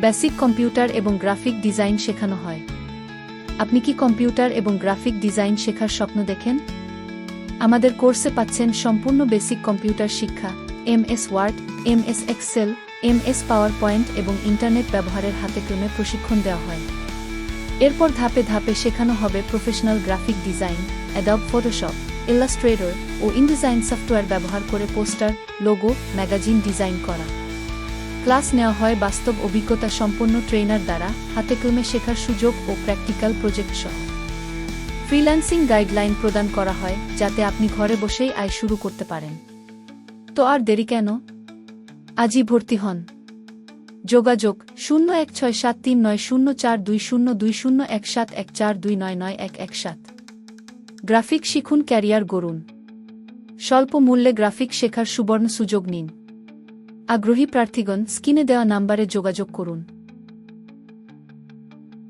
Basic computer এবং graphic design শেখানো হয়। আপনি কি কম্পিউটার এবং গ্রাফিক ডিজাইন শেখার স্বপ্ন দেখেন? আমাদের কোর্সে পাচ্ছেন সম্পূর্ণ বেসিক কম্পিউটার শিক্ষা M S Word M S Excel M S Power Point এবং ইন্টারনেট ব্যবহারের হাতে ক্রমে প্রশিক্ষণ দেওয়া হয়। এরপর ধাপে ধাপে শেখানো হবে professional graphic design, Adobe Photoshop, Illustrator ও ইনডিজাইন সফটওয়্যার ব্যবহার করে পোস্টার, লোগো, ম্যাগাজিন ডিজাইন করা। ক্লাস নেওয়া হয় বাস্তব অভিজ্ঞতা সম্পন্ন ট্রেনার দ্বারা, হাতে ক্রমে শেখার সুযোগ ও প্র্যাকটিক্যাল প্রজেক্ট সহ। ফ্রিল্যান্সিং গাইডলাইন প্রদান করা হয়, যাতে আপনি ঘরে বসেই আয় শুরু করতে পারেন। তো আর দেরি কেন? আজই ভর্তি হন। যোগাযোগ শূন্য এক ছয় সাত তিন নয় শূন্য চার দুই শূন্য দুই শূন্য এক সাত এক চার দুই নয় নয় এক এক সাত। গ্রাফিক শিখুন ক্যারিয়ার গড়ুন। স্বল্প মূল্যে গ্রাফিক শেখার সুবর্ণ সুযোগ নিন। আগ্রহী প্রার্থীগণ স্ক্রিনে দেওয়া নাম্বারে যোগাযোগ করুন।